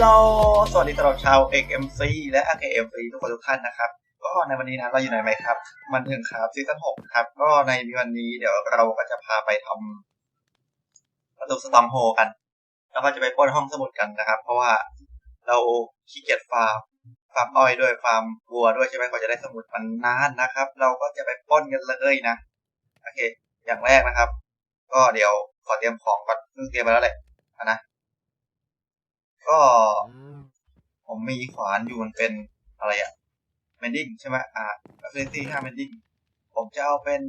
โหล สวัสดีตลอดชาว XMC และ AKMC ทุกคนทุกท่านนะครับ ก็ในวันนี้นะเราอยู่ในไหมครับ มันถึงครับซีซั่น6ครับ ก็ในวันนี้เดี๋ยวเราก็จะพาไปทำประตูสตองโฮกัน แล้วก็จะไปปล้นห้องสมุดกันนะครับ เพราะว่าเราขี้เกียจฟาร์ม ฟาร์มอ้อยด้วย ฟาร์มวัวด้วยใช่ไหมกว่าจะได้สมุดมันนานนะครับ เราก็จะไปปล้นกันเลยนะ โอเค อย่างแรกนะครับ ก็เดี๋ยวขอเตรียมของก่อนเพิ่งเตรียมไปแล้วแหละนะ ก็ ผมมีขวานอยู่มันเป็นอะไรอะเมนดิ้งใช่ไหมอ่าเฟรซี่ห้าเมนดิ้งผมจะเอาเป็น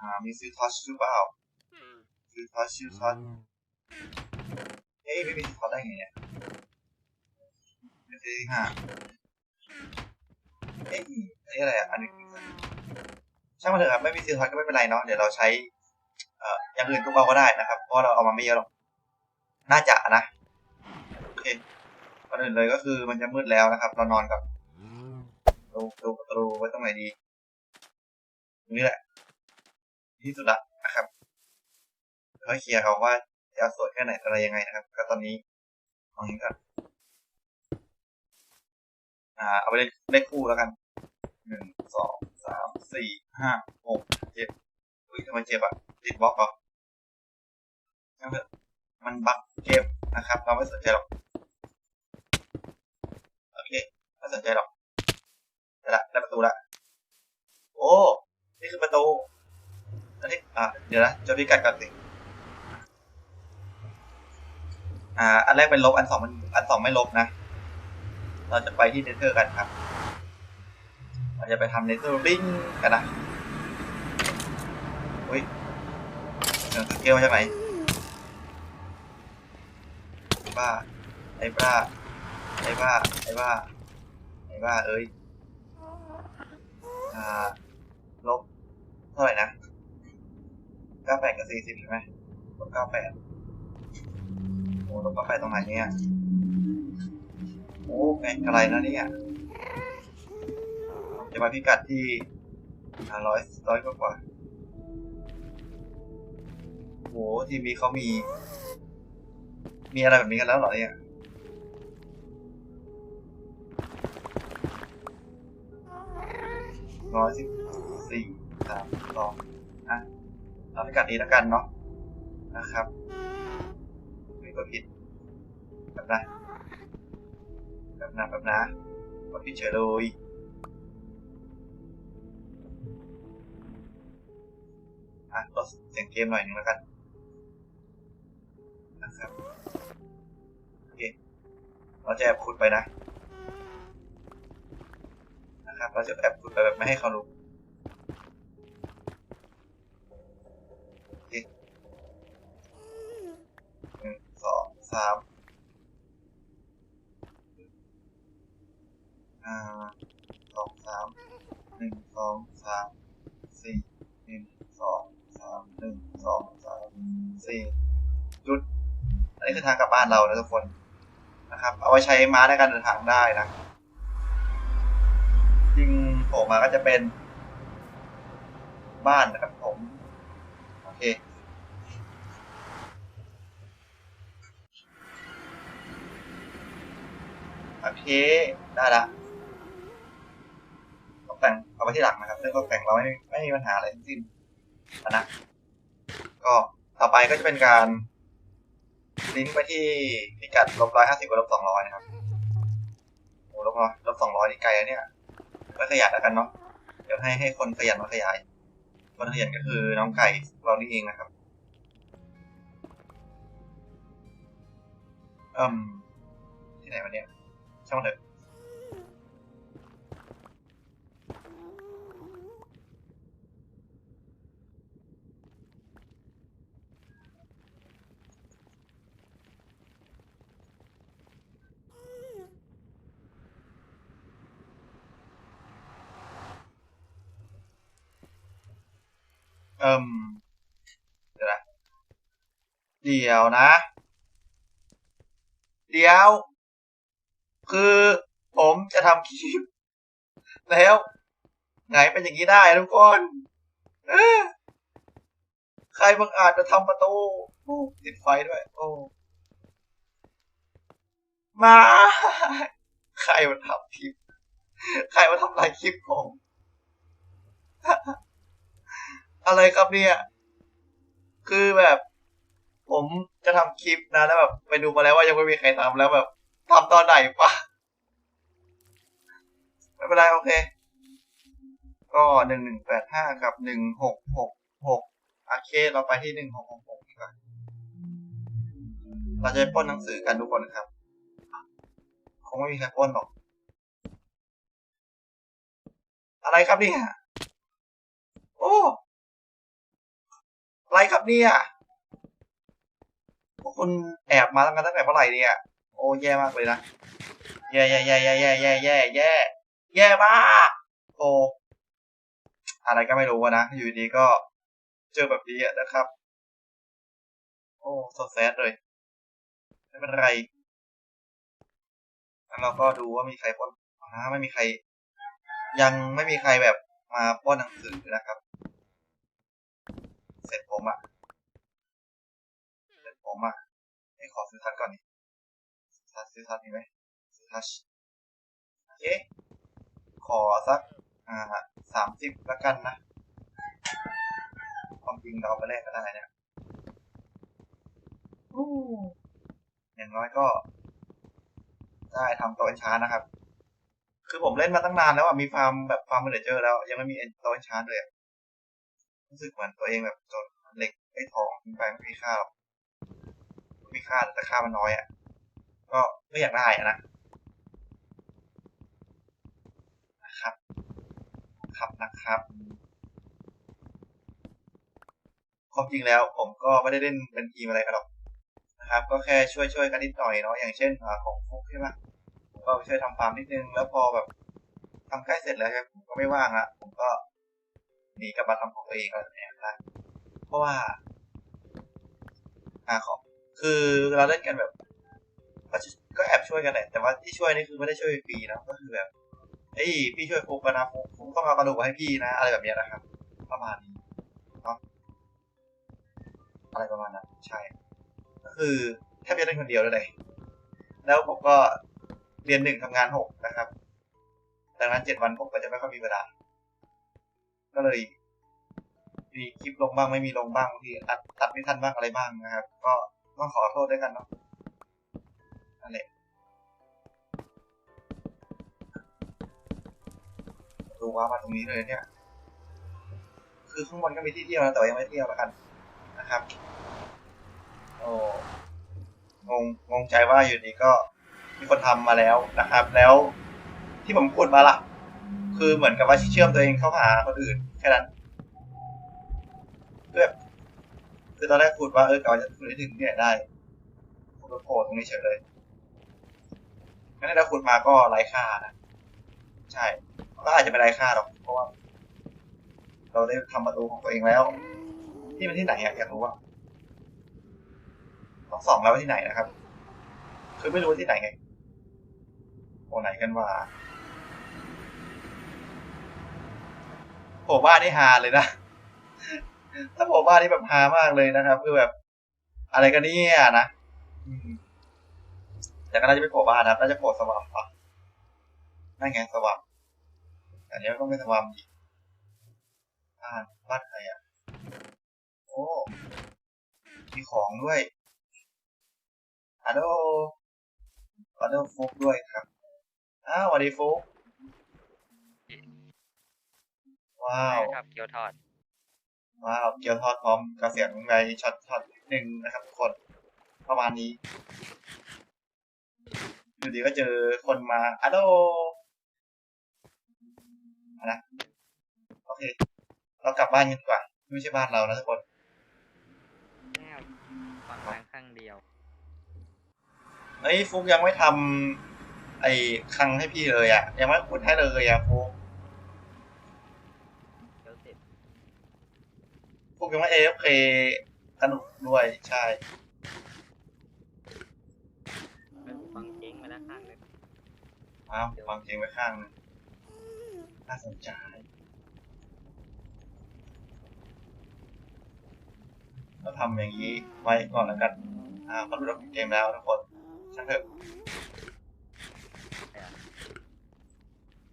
อ่า มีซื้อทอชหรือเปล่าซื้อทอชซื้อทอชเฮ้ยไม่มีซื้อทอชได้ไงเนี่ยเฟรซี่ห้าเอ้ยอันนี้อะไรอะอันนี้ช่างมันเถอะครับไม่มีซื้อทอชก็ไม่เป็นไรเนาะเดี๋ยวเราใช้เอ่ออย่างอื่นทุกเอาก็ได้นะครับ เพราะเราเอามาไม่เยอะหรอก น่าจะนะโอ เคก่อนอื่นเลยก็คือมันจะมืดแล้วนะครับ เรานอนกับดูดูประตูไว้ตรงไหนดีตรงนี้แหละ ที่สุดละนะครับค่อยเคลียร์เขาว่าจะสวยแค่ไหนอะไรยังไงนะครับ ก็ตอนนี้ตรงนี้ก็อ่าเอาไปเลขเลขคู่แล้วกันหนึ่งสองสามสี่ห้าหกเจ็ดอุ้ยทำไมเจ็บอะติดบล็อกเหรอนั่นเถอะ มันบักเกมนะครับ เราไม่สนใจหรอก โอเค ไม่สนใจหรอกได้ละได้ประตูละ โอ้ นี่คือประตูอันนี้อะเดี๋ยวนะจดพิกัดก่อนสิอ่า อันแรกเป็นลบ อันสองมัน อันสองไม่ลบนะ เราจะไปที่เนเธอร์กันครับ เราจะไปทำเนเธอร์ริงกันนะอุ้ยเสียงสเกลมาจากไหน บ้า ไอ้บ้า ไอ้บ้า ไอ้บ้า ไอ้บ้า เอ้ย อ่า ลบ เท่าไหร่นะเก้าแปดกับสี่สิบใช่ไหมลบเก้าแปดโอ้ลบเก้าแปดตรงไหนเนี่ย โอ้แม่งอะไรนะเนี่ย จะมาพิกัดที่ห้าร้อยร้อยกว่ากว่าโหทีมนี้เขามี มีอะไรแบบนี้กันแล้วเหรอเนี่ยร้อยสิบสี่สามสองอะเอาพิกัดนี้แล้วกันเนาะนะครับไม่กดผิดแบบนะแบบนะแบบนะกดผิดเฉยเลยอะลดเสียงเกมหน่อยหนึงแล้วกัน เราจะแอบขุดไปนะนะครับเราจะแอบขุดไปแบบไม่ให้เขารู้หนึ่งสองสามอ่าสองสามหนึ่งสองสามสี่หนึ่งสองสามหนึ่งสองสามสี่จุด อันนี้คือทางกลับบ้านเรานะทุกคน เอาไว้ใช้ม้าในการเดินทางได้นะจริงโผล่มาก็จะเป็น บ้านนะครับผม โอเคโอเคได้ละตกแต่งเอาไว้ที่หลังนะครับเรื่องตกแต่งเราไม่ไม่มีปัญหาอะไรทั้งสิ้นนะก็ต่อไปก็จะเป็นการ ลิงก์ไปที่พิกัดลบร้อยห้าสิบกับลบสองร้อยนะครับโอ้ลบร้อยลบสองร้อยนี่ไกลแล้วเนี่ยก็ขยันแล้วกันเนาะเดี๋ยวให้ให้คนขยันมาขยายคนขยันก็คือน้องไก่เรานี่เองนะครับอืมที่ไหนวะเนี่ยช่างมันเถอะ เอิมเดี๋ยวนะเดี๋ยวนะ เดี๋ยว คือผมจะทำคลิป แล้วไงเป็นอย่างนี้ได้ทุกคนใครบังอาจจะทำประตูติดไฟด้วย โอ้มาใครมาทำคลิป ใครมาทำลายคลิปผม อะไรครับเนี่ย คือแบบ ผมจะทำคลิปนะแล้วแบบไปดูมาแล้วว่ายังไม่มีใครทำแล้วแบบทำตอนไหนปะไม่เป็นไรโอเค ก็หนึ่งหนึ่งแปดห้ากับหนึ่งหกหกหกโอเคเราไปที่หนึ่งหกหกหกดีกว่าเราจะปปล้นหนังสือกันทุกคนครับ คงไม่มีใครปล้นหรอก อะไรครับเนี่ย อะไรครับเนี่ยพวกคุณแอบมาตั้งกันตั้งแต่เมื่อไหร่เนี่ย โอ้แย่มากเลยนะ แย่แย่แย่แย่แย่แย่แย่แย่แย่มากโอ้อะไรก็ไม่รู้นะ อยู่ดีก็เจอแบบนี้นะครับ โอ้สดแซดเลย ไม่เป็นไรแล้วเราก็ดูว่ามีใครปล้นอ่าไม่มีใคร ยังไม่มีใครแบบมาปล้นหนังสือนะครับ เสร็จผมอะเสร็จผมอะให้ขอซื้อทัชก่อนนี่ซื้อทัชซื้อทัชมีไหมซื้อทัชโอเค ขอสัก อ่าสามสิบละกันนะ ความจริงเราไปแลกกันได้เนี่ยอู้อย่างน้อยก็ ได้ทำตัวเอนชาร์นะครับ คือผมเล่นมาตั้งนานแล้วอะ มีฟาร์มแบบฟาร์มเมเจอร์แล้ว ยังไม่มีตัวเอนชาร์เลยอะ รู้สึกเหมือนตัวเองแบบจนเหล็กไอ้ทองไปไม่มีค่าหรอกไม่มีค่าแต่ค่ามันน้อยอะ ก็ไม่อยากได้อะนะนะครับครับนะครับความจริงแล้วผมก็ไม่ได้เล่นเป็นทีมอะไรกันหรอกนะครับ ก็แค่ช่วยช่วยๆกันนิดหน่อยเนาะอย่างเช่นของฟุกใช่ไหมผมก็ช่วยทำฟาร์มนิดนึงแล้วพอแบบทำใกล้เสร็จแล้วผมก็ไม่ว่างละ หนีกลับมาทำของตัวเองอะไรแบบนี้นะเพราะว่าอาของคือเราเล่นกันแบบก็แอบช่วยกันแหละแต่ว่าที่ช่วยนี่คือไม่ได้ช่วยฟรีนะก็คือแบบเฮ้ยพี่ช่วยฟุกกันนะฟุกฟุกต้องเอากระดูกมาให้พี่นะ อะไรแบบนี้นะครับ ประมาณนี้เนาะอะไรประมาณนั้นใช่ ก็คือแทบจะเล่นคนเดียวเลยแล้วผมก็เรียนหนึ่งทำงานหกนะครับ ดังนั้นเจ็ดวันผมก็จะไม่ค่อยมีเวลา ก็เลยมีคลิปลงบ้างไม่มีลงบ้างบางทีตัดตัดไม่ทันบ้างอะไรบ้างนะครับ ก็ต้องขอโทษด้วยกันเนาะนั่นแหละดูว่ามาตรงนี้เลยเนี่ย คือข้างบนก็มีที่เที่ยวนะแต่ว่ายังไม่เที่ยวแล้วกันนะครับ โอ้งงงงใจว่าอยู่ดีก็มีคนทำมาแล้วนะครับ แล้วที่ผมขุดมาล่ะ คือเหมือนกับว่าเชื่อมตัวเองเข้าหาคนอื่นแค่นั้นเพื่อคือตอนแรกขุดว่าเออก่อนจะขุดให้ถึงที่ไหนได้ผมก็โผล่ตรงนี้เฉยเลยงั้นถ้าขุดมาก็ไร้ค่านะใช่ก็อาจจะไม่ไร้ค่าหรอกเพราะว่า เราได้ทำประตูของตัวเองแล้วที่มันที่ไหนอยากรู้ว่าต้องส่องแล้วว่าที่ไหนนะครับ คือไม่รู้ที่ไหนไงโอ้ไหนกันว่า ผล่บ้านนี่ฮาเลยนะ ถ้าโผล่บ้านนี่แบบฮามากเลยนะครับ คือแบบ อะไรกันเนี่ยนะแต่ก็น่าจะไม่โผล่บ้านนะน่าจะโผล่สว่างปะนั่นไงสว่างอันนี้ต้องเป็นสวามอีกบ้านบ้านใครอะ โอ้ มีของด้วยฮัลโหลฮัลโหลฟุกด้วยครับ อ้าวสวัสดีฟุก ว้าว ครับเกี๊ยวทอด ว้าว เกี๊ยวทอดพร้อมกระเสียงในช็อตช็อตหนึ่งนะครับทุกคนประมาณนี้อยู่ดีก็เจอคนมาฮัลโหลนะโอเค เรากลับบ้านกันดีกว่าไม่ใช่บ้านเรานะทุกคนแง่ฝั่งทางข้างเดียวเฮ้ยฟุกยังไม่ทำไอ้คลังให้พี่เลยอะ ยังไม่ขุดให้เลยอะฟุก ยังไม่เอฟเคสนุกด้วยใช่ฟังเพงมาแล้วข้างนึงอ้าวฟังเพลงไว้ข้างนึงน่าสนใจก็ทำอย่างนี้ไว้ก่อนแล้วกันอ่าพอรู้เกมแล้วทุกคนช่างเถอะ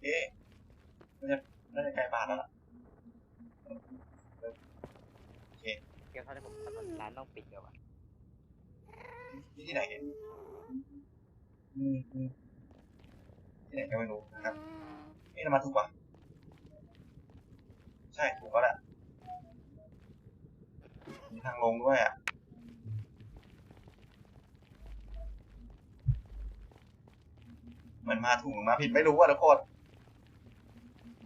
เอ๊ะน่าจะน่าจะไกลบ้านแล้วล่ะ ยวถ้าผมทำร้านต้องปิดเดี๋ยวอะที่ที่ไหนเนี่ยอืมอืมที่ไหนก็ไม่รู้นะครับเอ๊ะเรามาถูกปะใช่ถูกแล้วแหละมีทางลงด้วยอะเหมือนมาถูกหรือมาผิดไม่รู้อะทุกคน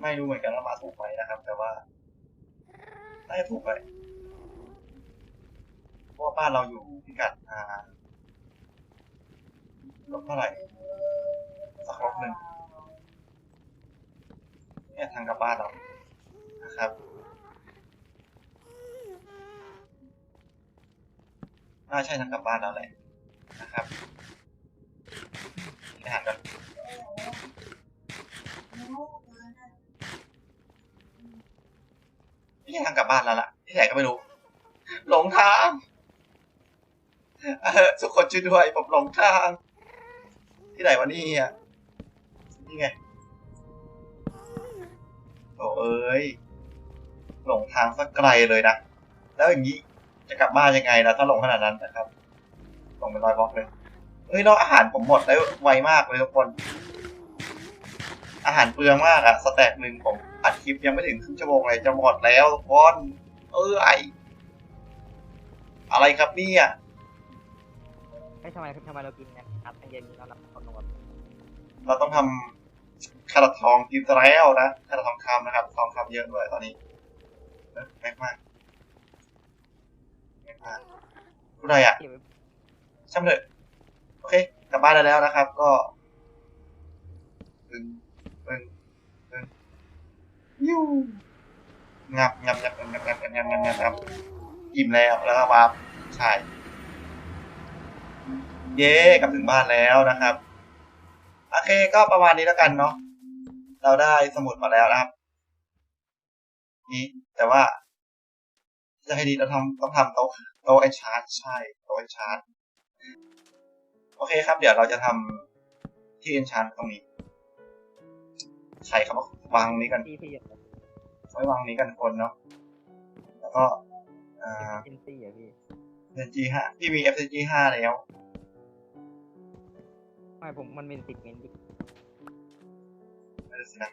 ไม่รู้เหมือนกันว่ามาถูกไหมนะครับ แต่ว่าน่าจะถูกไปเพ ราะว่าบ้านเราอยู่พิกัดอ่าลบเท่าไหร่สักลบหนึ่งเนี่ยทางกลับบ้านเรานะครับน่าใช่ทางกลับบ้านเราแหละนะครับกินอาหารกันไม่ใช่ทางกลับบ้านแล้วล่ะที่ไหนก็ไม่รู้ หลงทาง ทุกคนช่วยด้วย ผมหลงทาง ที่ไหนวะนี่อะนี่ไงโอ้เอ้ย หลงทางสักไกลเลยนะ แล้วอย่างนี้จะกลับบ้านยังไงนะถ้าหลงขนาดนั้นนะครับ หลงเป็นรอยบล็อกเลย เอ้ยแล้วอาหารผมหมดได้ไวมากเลยทุกคน อาหารเปลืองมากอะสแต็กหนึ่งผมอัดคลิปยังไม่ถึงครึ่งชั่วโมงเลยจะหมดแล้วทุกคน เออไออะไรครับเนี่ย เฮ้ยทำไมทำไมเรากินกันครับตั้งเย็นนี้เราหลับคนลงแบบเราต้องทำคาราทองกินแล้วนะคาราทองคำนะครับ ทองคำเยอะด้วยตอนนี้แม็กมากแม็กมากรู้ไรอะช่างเถอะโอเค กลับบ้านได้แล้วนะครับ ก็ปึงปึงปึงยูงับงับงับงับงับงับงับงับงับอิ่มแล้วแล้วก็มาใช่ เย้กลับถึงบ้านแล้วนะครับ โอเคก็ประมาณนี้แล้วกันเนาะเราได้สมุดมาแล้วนะครับ นี่แต่ว่าจะให้ดีเราทำต้องทำโต๊ะโต๊ะไอชาร์จใช่โต๊ะไอชาร์จโอเคครับ เดี๋ยวเราจะทำที่เอนชาร์จตรงนี้ใช่ครับวางนี้กันที่ที่อย่างไว้วางนี้กันคนเนาะแล้วก็อ่าเอ็นซี่อะพี่ FG ห้าพี่มี FG ห้าแล้ว ไม่ผมมันเป็นติดเมนดิไม่รู้สินะ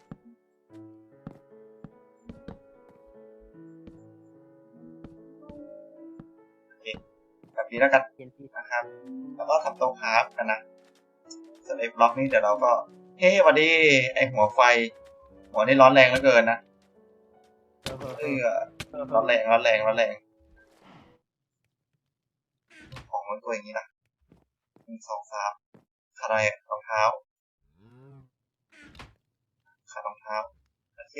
โอเคแบบนี้แล้วกันเอ็นซี่นะครับ แล้วก็ทำต๊ะคราฟกันนะส่วนไอ้บล็อกนี้เดี๋ยวเราก็ เฮ้ยวันดีไอ้หัวไฟ หัวนี่ร้อนแรงเหลือเกินนะเออร้อนแรงร้อนแรงร้อนแรง ของมันตัวอย่างนี้นะหนึ่งสองสาม อะไรอะรองเท้าขารองเท้าโอเค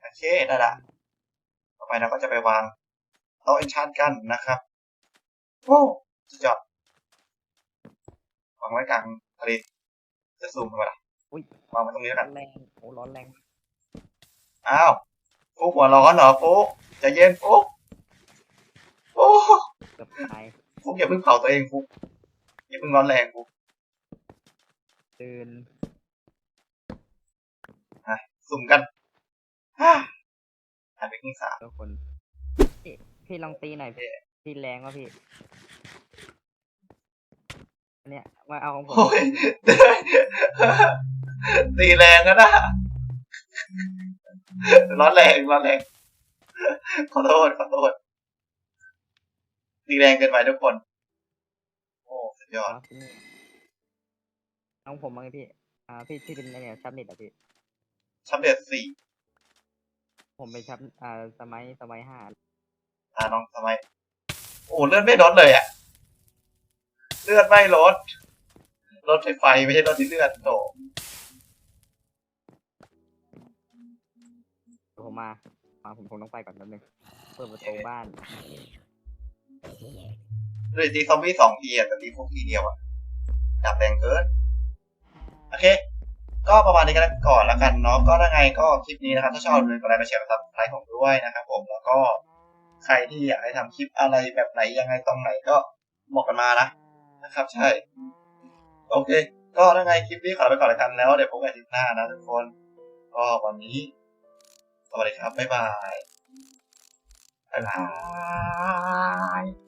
โอเคได้ละต่อไปเราก็จะไปวางโต๊ะเอนชานกันนะครับโอ้สุดยอดวางไว้กลางทะเลจะซูมทำไมล่ะอุ้ยวางไว้ตรงนี้แล้วร้กัอนนแรงโอ้ร้อนแรงอ้าวฟุกหัวร้อนเหรอฟุกใจะเย็นฟุกโอ้เกือบตาย ฟุกอย่าเพิ่งเผาตัวเองฟุกอย่าเพิ่งร้อนแรงฟุกตื่นสุ่มกันฮ่าหันไปข้างสามทุกคนพี่พี่ลองตีหน่อยพี่ตีแรงวะพี่อันเนี้ยมาเอาของผมโอ้ยตีแรงนะนะร้อนแรงร้อนแรงขอโทษขอโทษ ตีแรงเกินไปทุกคน โอ้สุดยอดเอาที่นี่น้องผมมั้งพี่ อ่า พี่ที่เป็นอะไรเนี่ยชับเน็ตอะพี่ชับเด็ดสี่ ผมไปชับอ่า สมัย สมัยห้าอ่า น้องทำไมโอ้เลือดไม่ลดเลยอะ เลือดไม่ลดลดไฟไฟไม่ใช่ลดที่เลือดโตเดี๋ยวผมมา มาผมผมต้องไปก่อนแป๊บนึง เปิดประตูบ้าน เลยตีซอมบี้สองทีอะแต่ตีพวกทีเดียวอะจับแรงเกินโอเค ก็ประมาณนี้กันก่อนแล้วกันเนาะก็ถ้าไงก็คลิปนี้นะครับ ถ้าชอบอย่าลืมกดไลค์กดแชร์กดซับสไครต์ผมด้วยนะครับผมแล้วก็ใครที่อยากให้ทำคลิปอะไรแบบไหนยังไงตรงไหนก็บอกกันมานะนะครับ ใช่ โอเค ก็ถ้าไงคลิปนี้ขอลาไปก่อนแล้วกันแล้วเดี๋ยวพบกันอาทิตย์หน้านะทุกคน ก็วันนี้ สวัสดีครับบ๊ายบาย บ๊ายบาย